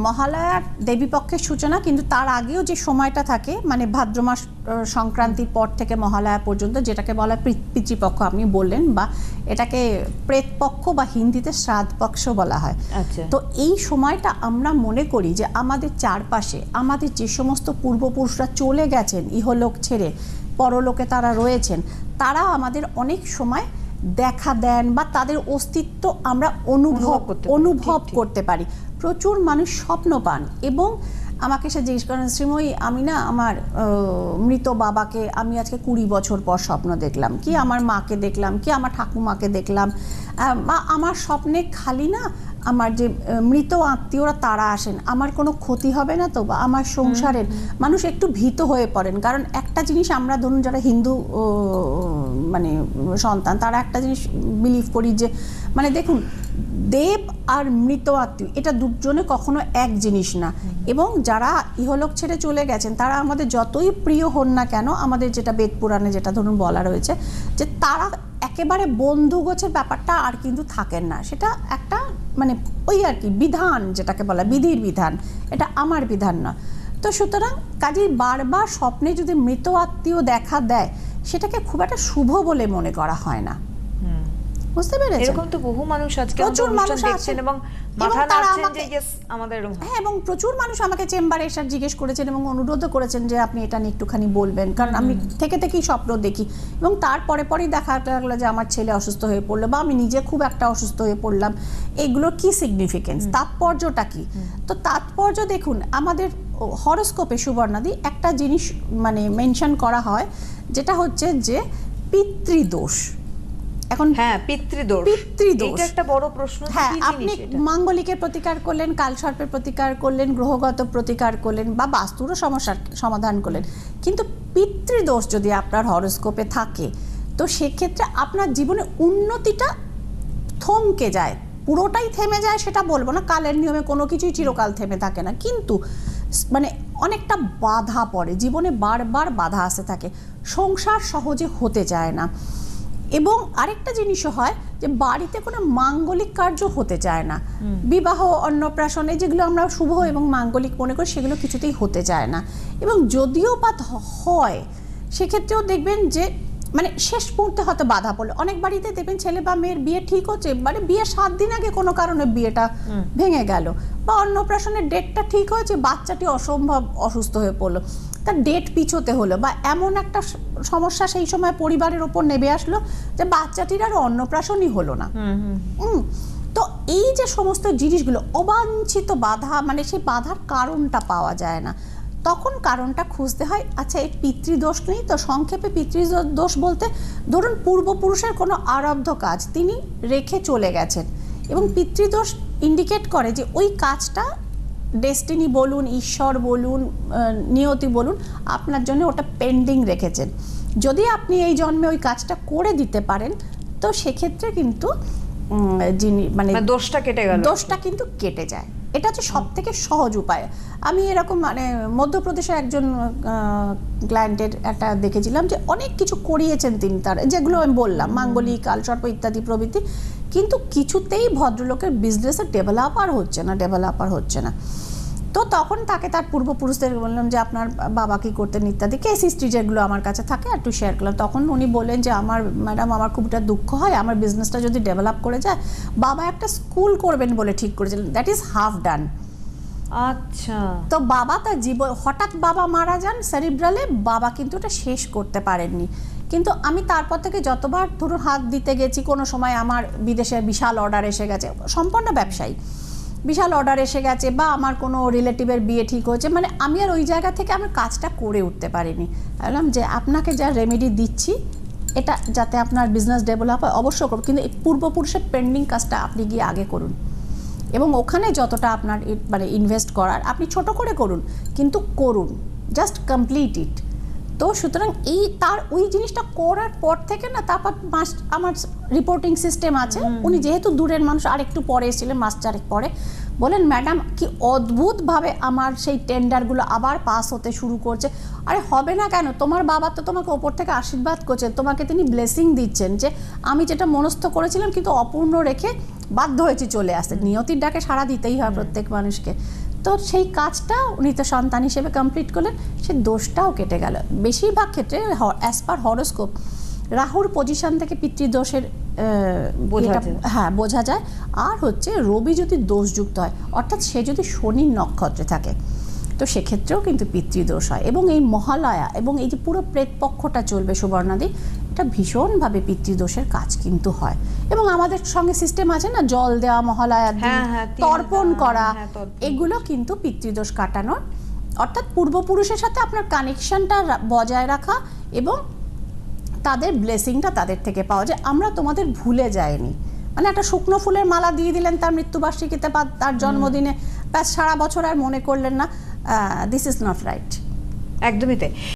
মহালয়ার দেবীপক্ষের সূচনা কিন্তু তার আগেও যে সময়টা থাকে মানে ভাদ্র মাস সংক্রান্তির পর থেকে মহালয়া পর্যন্ত যেটাকে বলা হয় পিতৃপক্ষ আপনি বললেন বা এটাকে প্রেতপক্ষ বা হিন্দিতে শ্রাদ্ধ পক্ষ বলা হয়। আচ্ছা। তো এই সময়টা আমরা মনে করি যে আমাদের চারপাশে আমাদের যে সমস্ত পূর্বপুরুষরা চলে গেছেন ইহলোক ছেড়ে পরলোকে তারা রয়েছেন তারা আমাদের অনেক সময় দেখা দেন বা তাদের অস্তিত্ব আমরা অনুভব অনুভব করতে পারি, প্রচুর মানুষ স্বপ্ন পান এবং আমাকে সে জিজ্ঞেস করেন শ্রীময়ী আমি না আমার মৃত বাবাকে আমি আজকে কুড়ি বছর পর স্বপ্ন দেখলাম। কি আমার মাকে দেখলাম? কি আমার ঠাকুমাকে দেখলাম? বা আমার স্বপ্নে খালি না আমার যে মৃত আত্মীয়রা তারা আসেন আমার কোনো ক্ষতি হবে না তো বা আমার সংসারের মানুষ একটু ভীত হয়ে পড়েন। কারণ একটা জিনিস আমরা ধরুন যারা হিন্দু মানে সন্তান তারা একটা জিনিস বিলিভ করি যে মানে দেখুন দেব আর মৃত আত্মীয় এটা দুজনে কখনো এক জিনিস না। এবং যারা ইহলোক ছেড়ে চলে গেছেন তারা আমাদের যতই প্রিয় হন না কেন আমাদের যেটা বেদ পুরাণে যেটা ধরুন বলা রয়েছে যে তারা একেবারে বন্ধু গোছের ব্যাপারটা আর কিন্তু থাকেন না। সেটা একটা মানে ওই আর কি, বিধান যেটাকে বলা, বিধির বিধান এটা আমার বিধান না তো সুতরাং কাজেই বারবার স্বপ্নে যদি মৃত আত্মীয় দেখা দেয়, সেটাকে খুব একটা শুভ বলে মনে করা হয় না। বুঝতে পেরেছেন? এরকম তো বহু মানুষ আজকে প্রচুর মানুষ আছেন। এবং মাথা নাড়ছেন যে ইয়েস আমাদের হ্যাঁ এবং প্রচুর মানুষ আমাকে চেম্বারে এসে জিজ্ঞেস করেছেন এবং অনুরোধও করেছেন যে আপনি এটা নিয়ে একটুখানি বলবেন। কারণ আমি থেকে থেকেই স্বপ্ন দেখি। এবং তারপরে পরেই দেখা লাগল যে আমার ছেলে অসুস্থ হয়ে পড়ল বা আমি নিজে খুব একটা অসুস্থ হয়ে পড়লাম। এগুলোর কি সিগনিফিকেন্স তাৎপর্যটা কি? তো তাৎপর্য দেখুন আমাদের হরস্কোপে সুবর্ণাদি একটা জিনিস মানে মেনশন করা হয় যেটা হচ্ছে যে পিতৃদোষ। এখন হ্যাঁ পিতৃদোষ। পিতৃদোষ। এটা একটা বড় প্রশ্ন হ্যাঁ আপনি মাঙ্গলিকের প্রতিকার করলেন কালসর্পের প্রতিকার করলেন গ্রহগত প্রতিকার করলেন বা বাস্তুরও সমস্যার সমাধান করলেন। কিন্তু পিতৃদোষ যদি আপনার হরস্কোপে থাকে তো সেক্ষেত্রে আপনার জীবনে উন্নতিটা থমকে যায়। পুরোটাই থেমে যায় সেটা বলব না কালের নিয়মে কোনো কিছুই চিরকাল থেমে থাকে না। কিন্তু মানে অনেকটা বাধা পড়ে জীবনে বারবার বাধা আসতে থাকে। সংসার সহজে হতে চায় না। এবং আরেকটা জিনিসও হয় যে বাড়িতে কোনো মাঙ্গলিক কার্য হতে চায় না। বিবাহ অন্নপ্রাশনে যেগুলো আমরা শুভ এবং মাঙ্গলিক মনে করি সেগুলো কিছুতেই হতে চায় না। এবং যদিও বা হয় সেক্ষেত্রেও দেখবেন যে মানে শেষ মুহূর্তে হয়তো বাধা পড়ল। অনেক বাড়িতে দেখবেন ছেলে বা মেয়ের বিয়ে ঠিক হচ্ছে মানে বিয়ের সাত দিন আগে কোনো কারণে বিয়েটা ভেঙে গেল। বা অন্নপ্রাশনের ডেটটা ঠিক হয়েছে বাচ্চাটি অসম্ভব অসুস্থ হয়ে পড়ল। তার ডেট পিছোতে হলো বা এমন একটা সমস্যা সেই সময় পরিবারের ওপর নেমে আসলো যে বাচ্চাটির আর অন্নপ্রাশনই হলো না। হুম হুম। হুম, তো এই যে সমস্ত জিনিসগুলো অবাঞ্ছিত বাধা মানে সেই বাধার কারণটা পাওয়া যায় না। তখন কারণটা খুঁজতে হয় আচ্ছা এর পিতৃদোষ নেই তো সংক্ষেপে পিতৃদোষ বলতে ধরুন পূর্বপুরুষের কোনো আরব্ধ কাজ তিনি রেখে চলে গেছেন এবং পিতৃদোষ ইন্ডিকেট করে যে ওই কাজটা ডেস্টিনি বলুন, ঈশ্বর বলুন নিয়তি বলুন, আপনার জন্য ওটা পেন্ডিং রেখেছেন। যদি আপনি এই জন্মে ওই কাজটা করে দিতে পারেন, তো সেক্ষেত্রে কিন্তু যিনি মানে মানে দোষটা কেটে গেল। দোষটা কিন্তু কেটে যায়। এটা হচ্ছে সব থেকে সহজ উপায়। আমি এরকম মানে মধ্যপ্রদেশের একজন ক্লায়েন্টের একটা দেখেছিলাম যে অনেক কিছু করিয়েছেন তিনি তার যেগুলো আমি বললাম মাঙ্গলিক কালসর্প ইত্যাদি প্রভৃতি। কিন্তু কিছুতেই ভদ্রলোকের বিজনেসের ডেভেলপার হচ্ছে না ডেভেলপার হচ্ছে না। তো তখন তাকে তার পূর্বপুরুষদের বললাম যে আপনার বাবা কি করতেন? ইত্যাদি। কেস হিস্ট্রি যেগুলো আমার কাছে থাকে একটু শেয়ার করলাম। তখন উনি বললেন যে আমার ম্যাডাম আমার খুব একটা দুঃখ হয়। আমার বিজনেসটা যদি ডেভেলপ করে যায় বাবা একটা স্কুল করবেন বলে ঠিক করেছিলেন। দ্যাট ইজ হাফ ডান আচ্ছা। তো বাবা তার জীবন হঠাৎ বাবা মারা যান সেরিব্রালে বাবা কিন্তু ওটা শেষ করতে পারেননি। কিন্তু আমি তারপর থেকে যতবার ধরুন হাত দিতে গেছি কোনো সময় আমার বিদেশে বিশাল অর্ডার এসে গেছে সম্পূর্ণ ব্যবসায়ী। বিশাল অর্ডার এসে গেছে বা আমার কোনো রিলেটিভের বিয়ে ঠিক হয়েছে। মানে আমি আর ওই জায়গা থেকে আমার কাজটা করে উঠতে পারিনি। বললাম যে আপনাকে যা রেমেডি দিচ্ছি, এটা যাতে আপনার বিজনেস ডেভেলপ হয় অবশ্য করুন কিন্তু এই পূর্বপুরুষের পেন্ডিং কাজটা আপনি গিয়ে আগে করুন। এবং ওখানে যতটা আপনার মানে ইনভেস্ট করার, আপনি ছোট করে করুন, কিন্তু করুন জাস্ট কমপ্লিট ইট তো সুতরাং এই তার ওই জিনিসটা করার পর থেকে না তারপর মাস আমার রিপোর্টিং সিস্টেম আছে। উনি যেহেতু দূরের মানুষ আর একটু পরে এসেছিলেন মাস চারেক পরে। বলেন ম্যাডাম কি অদ্ভুতভাবে আমার সেই টেন্ডারগুলো আবার পাস হতে শুরু করছে। আরে হবে না কেন? তোমার বাবা তো তোমাকে ওপর থেকে আশীর্বাদ করছেন তোমাকে তিনি ব্লেসিং দিচ্ছেন যে আমি যেটা মনস্থ করেছিলাম কিন্তু অপূর্ণ রেখে বাধ্য হয়েছি চলে আসতে। নিয়তির ডাকে সাড়া দিতেই হয় প্রত্যেক মানুষকে। তো সেই কাজটা উনি তো সন্তান হিসেবে কমপ্লিট করলেন সে দোষটাও কেটে গেল। বেশিরভাগ ক্ষেত্রে অ্যাজ পার হরোস্কোপ রাহুর পজিশন থেকে পিতৃদোষের হ্যাঁ বোঝা যায়। আর হচ্ছে রবি যদি দোষযুক্ত হয় অর্থাৎ সে যদি শনির নক্ষত্রে থাকে তো সেক্ষেত্রেও কিন্তু পিতৃদোষ হয়। এবং এই মহালয়া এবং এই যে পুরো প্রেতপক্ষটা চলবে সুবর্ণাদি এটা ভীষণভাবে পিতৃদোষের কাজ কিন্তু হয়। এবং আমাদের সঙ্গে সিস্টেম আছে না জল দেওয়া মহালয়ার হ্যাঁ, হ্যাঁ, তর্পণ করা হ্যাঁ, এগুলো কিন্তু পিতৃদোষ কাটানোর। অর্থাৎ পূর্বপুরুষের সাথে আপনার কানেকশনটা বজায় রাখা এবং তাদের ব্লেসিংটা তাদের থেকে পাওয়া যায়। আমরা তোমাদের ভুলে যাইনি। মানে একটা শুকনো ফুলের মালা দিয়ে দিলেন তার মৃত্যুবার্ষিকীতে বা তার জন্মদিনে। ব্যাস সারা বছর আর মনে করলেন না দিস ইজ নট রাইট একদমই তাই।